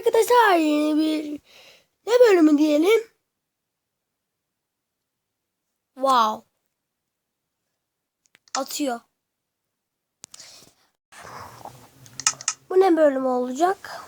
arkadaşlar yeni bir ne bölümü diyelim? Wow. Atıyor. Bu ne bölümü olacak?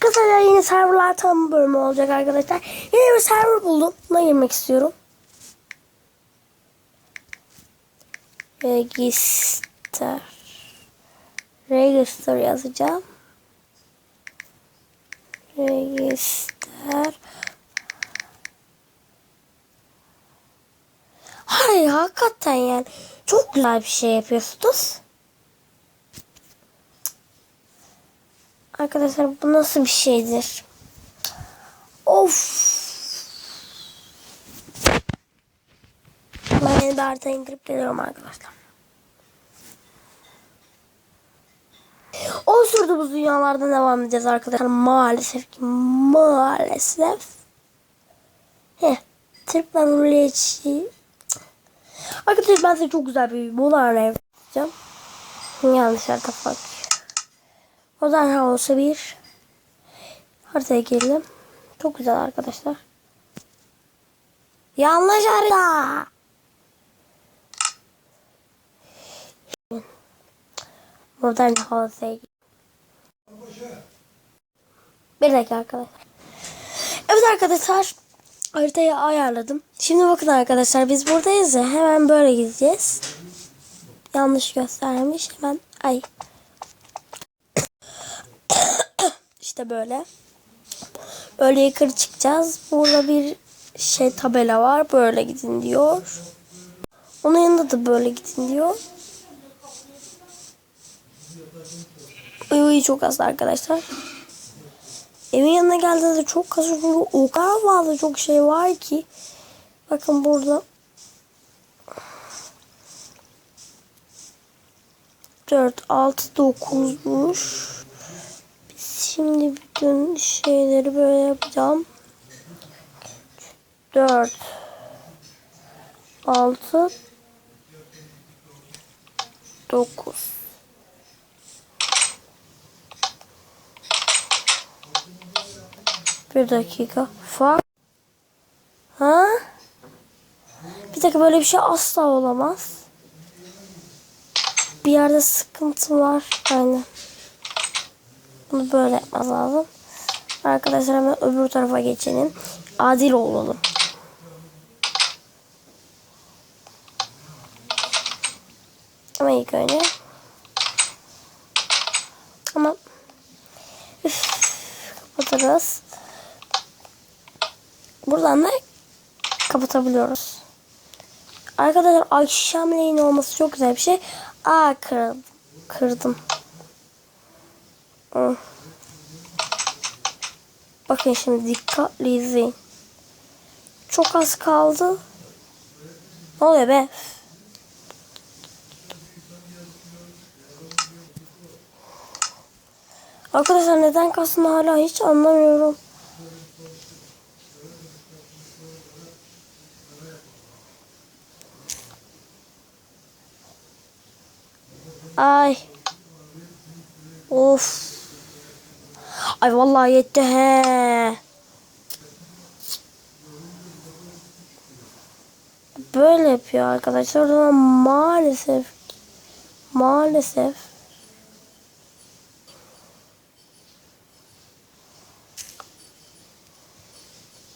Kısaca yeni serverlar tanım bölümü olacak arkadaşlar. Yeni bir server buldum. Buna girmek istiyorum. Register. Register yazacağım. Register. Hayır hakikaten yani çok güzel bir şey yapıyorsunuz. Arkadaşlar bu nasıl bir şeydir? Of. Ben yeni bir harita geliyorum arkadaşlar. Sürdüğümüz dünyalardan devam edeceğiz arkadaşlar. Maalesef ki maalesef. Heh. Türkmen Milliyetçi. Arkadaşlar ben size çok güzel bir molar yapacağım. Yanlış harita zaman ha olsa bir haritaya girelim. Çok güzel arkadaşlar. Yanlış harita. Modern House'a Bir dakika arkadaşlar. Evet arkadaşlar. Haritayı ayarladım. Şimdi bakın arkadaşlar biz buradayız ya. Hemen böyle gideceğiz. Yanlış göstermiş. Hemen ay. işte böyle. Böyle yukarı çıkacağız. Burada bir şey tabela var. Böyle gidin diyor. Onun yanında da böyle gidin diyor. Uyuyu çok az arkadaşlar. Evin yanına geldiğinde çok kasıyor. O kadar fazla çok şey var ki. Bakın burada. Dört, altı, dokuzmuş. Şimdi bütün şeyleri böyle yapacağım. Dört, altı, dokuz. Bir dakika. Fuck. Ha? Bir dakika böyle bir şey asla olamaz. Bir yerde sıkıntı var. Aynen. Bunu böyle yapmaz lazım. Arkadaşlar hemen öbür tarafa geçelim. Adil olalım. Ama ilk önce. Ama Üf, kapatırız. Buradan da kapatabiliyoruz. Arkadaşlar akşamleyin olması çok güzel bir şey. Aa kırdım. Kırdım. Bakın şimdi dikkatli izleyin. Çok az kaldı. Ne oluyor be? Arkadaşlar neden kastını hala hiç anlamıyorum. Ay. Of. Ay vallahi yetti he. Böyle yapıyor arkadaşlar. O maalesef maalesef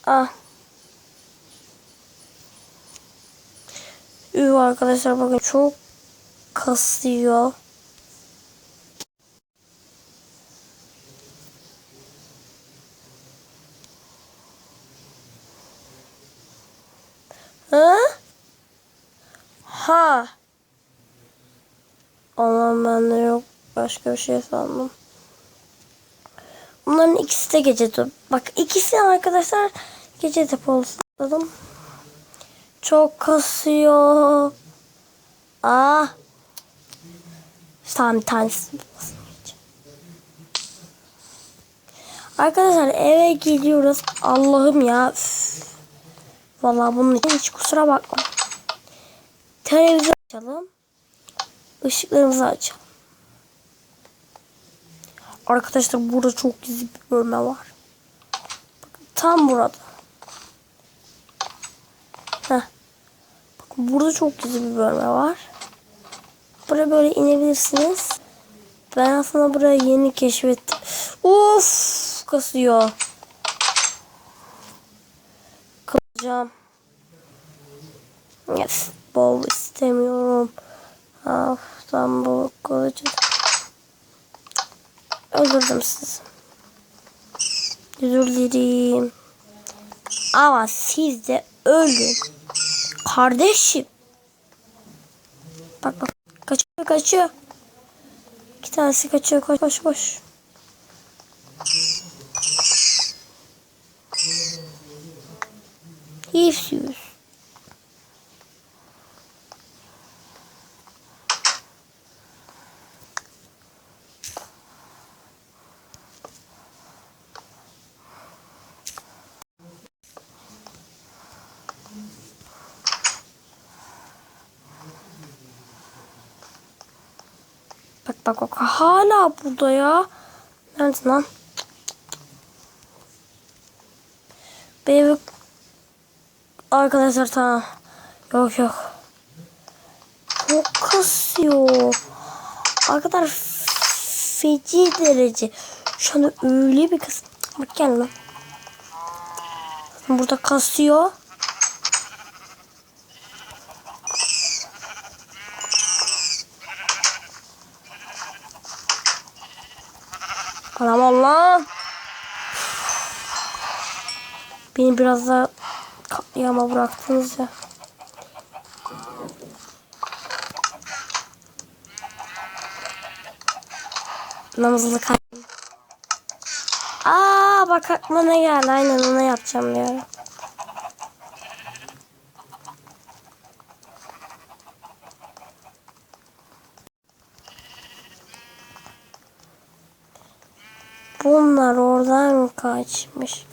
Ah. Üv arkadaşlar bakın çok kasıyor. Ha? Ha. Aman ben de yok. Başka bir şey sandım. Bunların ikisi de gece top. Bak ikisi arkadaşlar gece depoladım. Çok kasıyor. Ah. Tamam bir tanesi. Arkadaşlar eve geliyoruz. Allah'ım ya. Üf. Vallahi bunun için hiç kusura bakma. Televizyon açalım. Işıklarımızı açalım. Arkadaşlar burada çok gizli bir bölme var. Tam burada. Heh. Bakın burada çok gizli bir bölme var. Buraya böyle inebilirsiniz. Ben aslında burayı yeni keşfettim. Of kasıyor. Kalacağım. Yes, bol istemiyorum. Of, tam bu kılıcı. Öldürdüm sizi. Özür dilerim. Ama siz de ölün. Kardeşim. Bak bak. Kaçıyor kaçıyor. İki tanesi kaçıyor. Koş koş koş. Bak bak bak hala burada ya. Nerede lan? Benim arkadaşlar tamam. Yok yok. Çok kasıyor. Arkadaşlar feci derece. Şu anda öyle bir kas. Bak gel lan. Burada kasıyor. Beni biraz daha katliama bıraktınız ya. Namazını kaybettim. Aa bak aklıma ne geldi. Aynen ona yapacağım ara. Bunlar oradan kaçmış.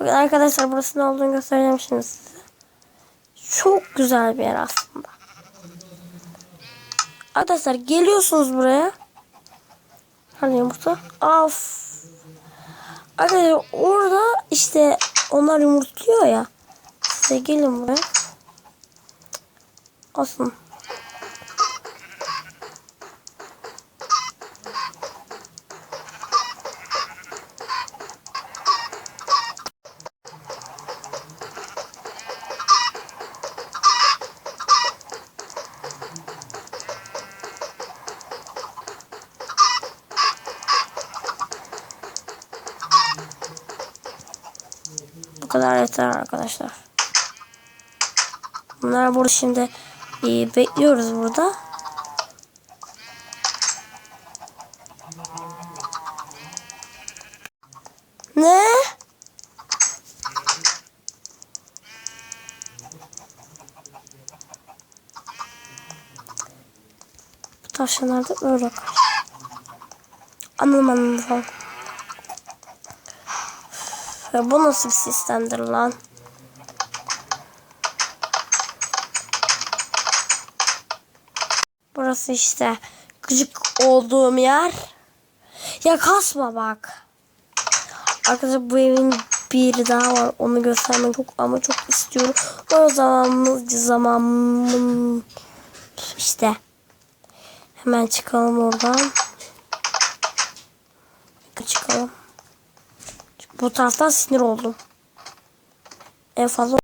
Bakın arkadaşlar burası ne olduğunu göstereceğim şimdi size. Çok güzel bir yer aslında. Arkadaşlar geliyorsunuz buraya. Hani yumurta? Af. Arkadaşlar orada işte onlar yumurtluyor ya. Size gelin buraya. Olsun. Kadar yeter arkadaşlar. Bunlar burada şimdi e, bekliyoruz burada. Ne? Bu tavşanlar da böyle kaç. Anladım anladım. Ya bu nasıl bir sistemdir lan? Burası işte gıcık olduğum yer. Ya kasma bak. Arkadaşlar bu evin bir daha var. Onu göstermek çok ama çok istiyorum. O zaman zamanım işte. Hemen çıkalım oradan. Çıkalım. Bu taraftan sinir oldum. En fazla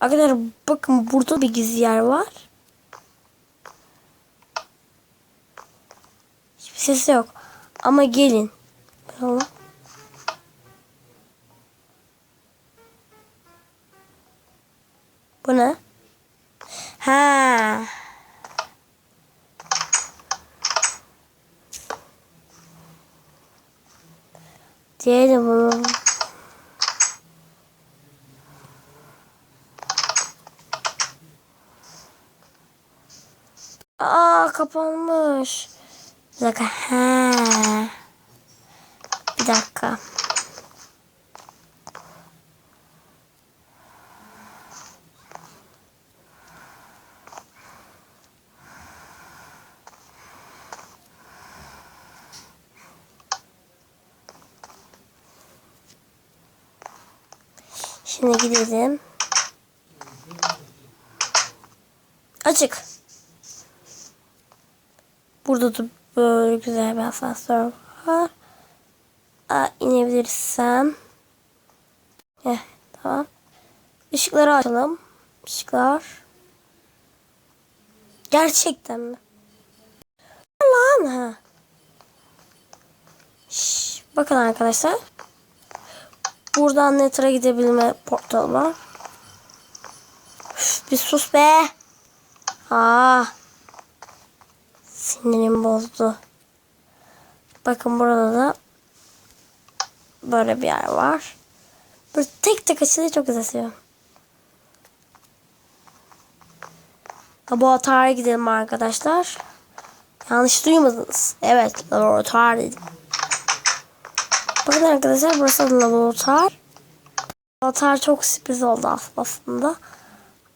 Arkadaşlar bakın burada bir gizli yer var. Hiçbir ses yok. Ama gelin. Tamam. Bu ne? Ha. Diyelim bunu. Aa kapanmış. Bir dakika. Ha. Bir dakika. Şimdi gidelim. Açık. Burada da böyle güzel bir asansör var. Aa, inebilirsem. Heh, tamam. Işıkları açalım. Işıklar. Gerçekten mi? Lan ha. Şş, bakın arkadaşlar. Buradan Nether'a gidebilme portalı var. Üf, bir sus be. Aa. Sinirim bozdu. Bakın burada da böyle bir yer var. Böyle tek tek açılıyor çok güzel seviyorum. Laboratuvara gidelim arkadaşlar. Yanlış duymadınız. Evet laboratuvar dedim. Bakın arkadaşlar burası laboratuvar. Laboratuvar çok sürpriz oldu aslında.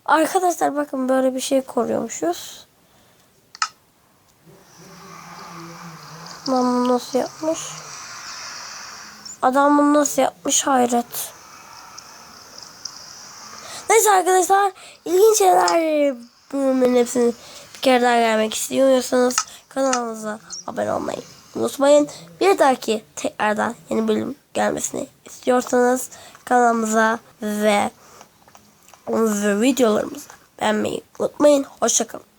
Arkadaşlar bakın böyle bir şey koruyormuşuz. Adam bunu nasıl yapmış? Adam bunu nasıl yapmış hayret. Neyse arkadaşlar ilginç şeyler bölümlerin hepsini bir kere daha gelmek istiyorsanız kanalımıza abone olmayı unutmayın. Bir dahaki tekrardan yeni bölüm gelmesini istiyorsanız kanalımıza ve, ve videolarımızı beğenmeyi unutmayın. Hoşçakalın.